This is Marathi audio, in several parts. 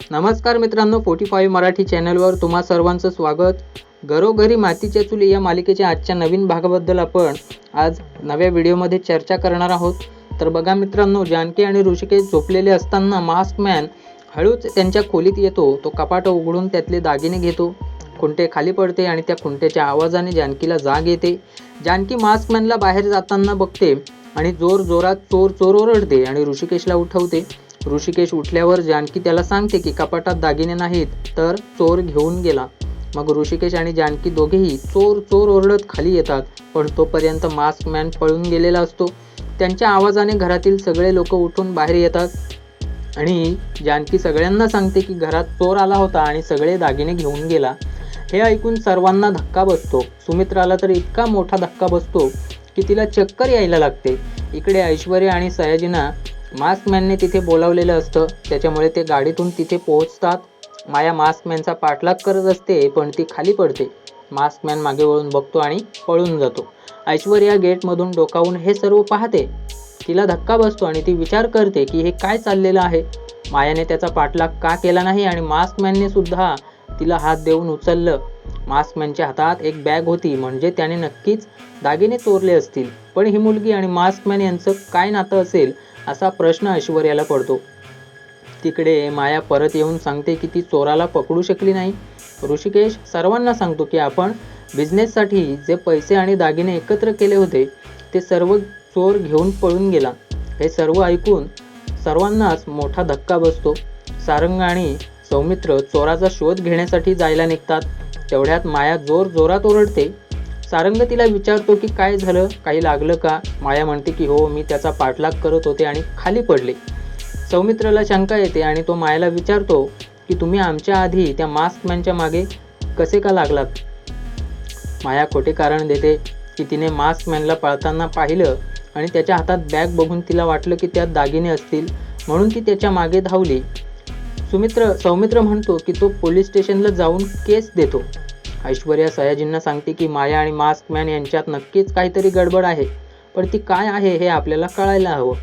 नमस्कार मित्रांनो फोर्टी फाईव्ह मराठी चॅनलवर तुम्हा सर्वांचं स्वागत. घरोघरी मातीच्या चुली या मालिकेच्या आजच्या नवीन भागाबद्दल आपण आज नव्या व्हिडिओमध्ये चर्चा करणार आहोत. तर बघा मित्रांनो जानकी आणि ऋषिकेश झोपलेले असताना मास्कमॅन हळूच त्यांच्या खोलीत येतो. तो कपाट उघडून त्यातले दागिने घेतो. खुंटे खाली पडते आणि त्या खुंट्याच्या आवाजाने जानकीला जाग येते. जानकी मास्कमॅनला बाहेर जाताना बघते आणि जोर जोरात चोर चोर ओरडते आणि ऋषिकेशला उठवते. ऋषिकेश उठल्यावर जानकी त्याला सांगते की कपाटात दागिने नाहीत तर चोर घेऊन गेला. मग ऋषिकेश आणि जानकी दोघेही चोर चोर ओरडत खाली येतात पण तोपर्यंत मास्क मॅन पळून गेलेला असतो. त्यांच्या आवाजाने घरातील सगळे लोक उठून बाहेर येतात आणि जानकी सगळ्यांना सांगते की घरात चोर आला होता आणि सगळे दागिने घेऊन गेला. हे ऐकून सर्वांना धक्का बसतो. सुमित्राला तर इतका मोठा धक्का बसतो की तिला चक्कर यायला लागते. इकडे ऐश्वर्या आणि सयाजीना मास्कमॅनने तिथे बोलावलेलं असतं. त्याच्यामुळे ते गाडीतून तिथे पोहोचतात. माया मास्कमॅनचा पाठलाग करत असते पण ती खाली पडते. मास्कमॅन मागे वळून बघतो आणि पळून जातो. ऐश्वर्या गेटमधून डोकावून हे सर्व पाहते. तिला धक्का बसतो आणि ती विचार करते की हे काय चाललेलं आहे? मायाने त्याचा पाठलाग का केला नाही आणि मास्कमॅनने सुद्धा तिला हात देऊन उचललं. मास्कमॅनच्या हातात एक बॅग होती म्हणजे त्याने नक्कीच दागिने चोरले असतील. पण ही मुलगी आणि मास्कमॅन यांचं काय नातं असेल असा प्रश्न ऐश्वर्याला पडतो. तिकडे माया परत येऊन सांगते की ती चोराला पकडू शकली नाही. ऋषिकेश सर्वांना सांगतो की आपण बिझनेससाठी जे पैसे आणि दागिने एकत्र केले होते ते सर्व चोर घेऊन पळून गेला. हे सर्व ऐकून सर्वांनाच मोठा धक्का बसतो. सारंग आणि सौमित्र चोराचा शोध घेण्यासाठी जायला निघतात. तेवढ्यात माया जोर जोरात ओरडते. सारंग तिला विचारतो की काय झालं काही लागलं का? माया म्हणते की हो मी त्याचा पाठलाग करत होते आणि खाली पडले. सौमित्राला शंका येते आणि तो मायाला विचारतो की तुम्ही आमच्या आधी त्या मास्कमॅनच्या मागे कसे का लागलात? माया खोटे कारण देते की तिने मास्कमॅनला पळताना पाहिलं आणि त्याच्या हातात बॅग बघून तिला वाटलं की त्यात दागिने असतील म्हणून ती त्याच्यामागे धावली. सुमित्र सौमित्र म्हणतो की तो पोलीस स्टेशनला जाऊन केस देतो. ऐश्वर्या सयाजींना सांगते की माया आणि मास्क मॅन यांच्यात नक्कीच काहीतरी गडबड आहे पण ती काय आहे हे आपल्याला कळायला हवं.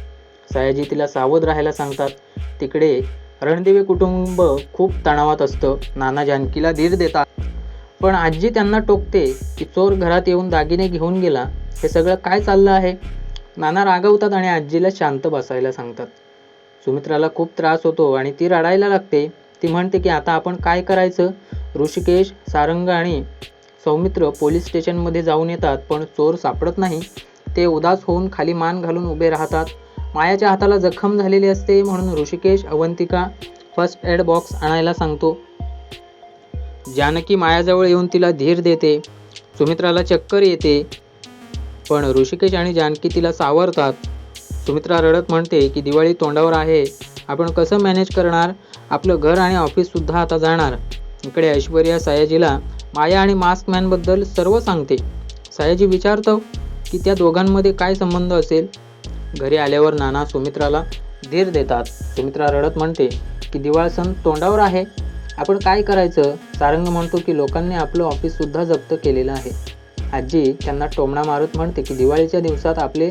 सयाजी तिला सावध राहायला सांगतात तिकडे रणदेवी कुटुंब खूप तणावात असतं नाना जानकीला धीर देतात. पण आजी त्यांना टोकते की चोर घरात येऊन दागिने घेऊन गेला हे सगळं काय चाललं आहे? नाना रागवतात आणि आजीला शांत बसायला सांगतात. सुमित्राला खूप त्रास होतो आणि ती रडायला लागते ती म्हणते की आता आपण काय करायचं? ऋषिकेश सारंग आणि सौमित्र पोलीस स्टेशनमध्ये जाऊन येतात पण चोर सापडत नाही. ते उदास होऊन खाली मान घालून उभे राहतात. मायाच्या हाताला जखम झालेली असते म्हणून Rishikesh Avantika first aid box आणायला सांगतो. जानकी मायाजवळ येऊन तिला धीर देते. सुमित्राला चक्कर येते. पण ऋषिकेश आणि जानकी तिला सावरतात. सुमित्रा रडत म्हणते की दिवाळी तोंडावर आहे. आपण कसं मॅनेज करणार? आपलं घर आणि ऑफिससुद्धा आता जाणार. इकडे ऐश्वर्या सायाजीला माया आणि मास्क मॅनबद्दल सर्व सांगते. सायाजी विचारतो की त्या दोघांमध्ये काय संबंध असेल? घरी आल्यावर नाना सुमित्राला धीर देतात. सुमित्रा रडत म्हणते की दिवाळ सण तोंडावर आहे. आपण काय करायचं? सारंग म्हणतो की लोकांनी आपलं ऑफिससुद्धा जप्त केलेलं आहे. आजी त्यांना टोमणा मारत म्हणते की दिवाळीच्या दिवसात आपले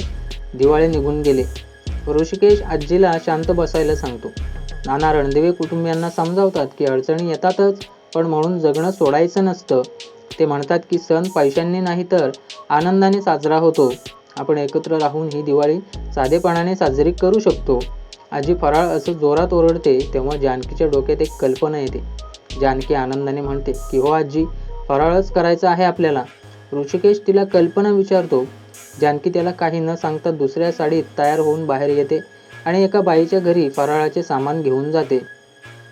दिवाळे निघून गेले. ऋषिकेश आजीला शांत बसायला सांगतो. नाना रणदेवे कुटुंबियांना समजावतात की अडचणी येतातच पण म्हणून जगणं सोडायचं नसतं. ते म्हणतात की सण पैशांनी नाही तर आनंदाने साजरा होतो. आपण एकत्र राहून ही दिवाळी साधेपणाने साजरी करू शकतो. आजी फराळ असं जोरात ओरडते तेव्हा जानकीच्या डोक्यात एक कल्पना येते. जानकी आनंदाने म्हणते की हो आजी फराळच करायचा आहे आपल्याला. ऋषिकेश तिला कल्पना विचारतो जानकी त्याला काही न सांगता दुसऱ्या साडीत तयार होऊन बाहेर येते आणि एका बाईच्या घरी फराळाचे सामान घेऊन जाते.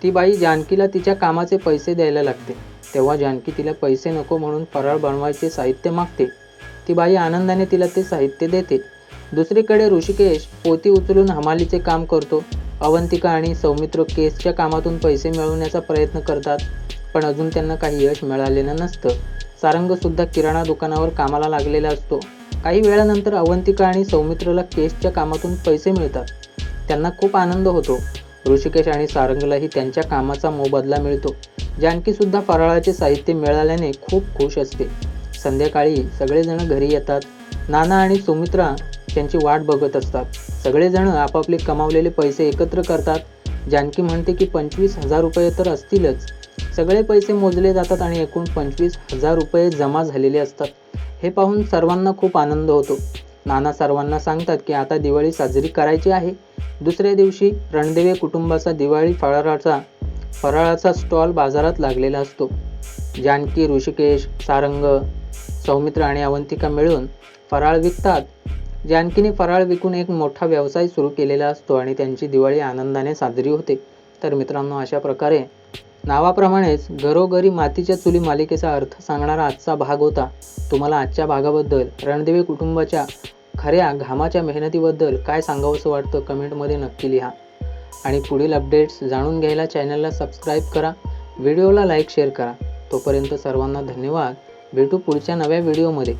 ती बाई जानकीला तिच्या कामाचे पैसे द्यायला लागते. तेव्हा जानकी तिला पैसे नको म्हणून फराळ बनवायचे साहित्य मागते. ती बाई आनंदाने तिला ते साहित्य देते. दुसरीकडे ऋषिकेश पोती उचलून हमालीचे काम करतो. अवंतिका आणि सौमित्र केसच्या कामातून पैसे मिळवण्याचा प्रयत्न करतात पण अजून त्यांना काही यश मिळालेलं नसतं. सारंगसुद्धा किराणा दुकानावर कामाला लागलेला असतो. काही वेळानंतर अवंतिका आणि सौमित्रला केसच्या कामातून पैसे मिळतात. त्यांना खूप आनंद होतो. ऋषिकेश आणि सारंगलाही त्यांच्या कामाचा मोबदला मिळतो. जानकीसुद्धा फराळाचे साहित्य मिळाल्याने खूप खुश असते. संध्याकाळी सगळेजण घरी येतात. नाना आणि सुमित्रा त्यांची वाट बघत असतात. सगळेजण आपापले कमावलेले पैसे एकत्र करतात. जानकी म्हणते की पंचवीस हजार रुपये तर असतीलच. सगळे पैसे मोजले जातात आणि एकूण पंचवीस हजार रुपये जमा झालेले असतात. हे पाहून सर्वांना खूप आनंद होतो. नाना सर्वांना सांगतात की आता दिवाळी साजरी करायची आहे. दुसऱ्या दिवशी रणदेवे कुटुंबाचा दिवाळी फराळाचा फराळाचा स्टॉल बाजारात लागलेला असतो. जानकी ऋषिकेश सारंग सौमित्र आणि अवंतिका मिळून फराळ विकतात. जानकीने फराळ विकून एक मोठा व्यवसाय सुरू केलेला असतो आणि त्यांची दिवाळी आनंदाने साजरी होते. तर मित्रांनो अशा प्रकारे नावाप्रमाणेच घरोघरी मातीच्या चुली मालिकेचा अर्थ सांगणारा आजचा भाग होता. तुम्हाला आजच्या भागाबद्दल रणदेवी कुटुंबाच्या खऱ्या घामाच्या मेहनतीबद्दल काय सांगावंसं वाटतं कमेंटमध्ये नक्की लिहा. आणि पुढील अपडेट्स जाणून घ्यायला चॅनलला सबस्क्राईब करा व्हिडिओला लाईक शेअर करा. तोपर्यंत सर्वांना धन्यवाद. भेटू पुढच्या नव्या व्हिडिओमध्ये.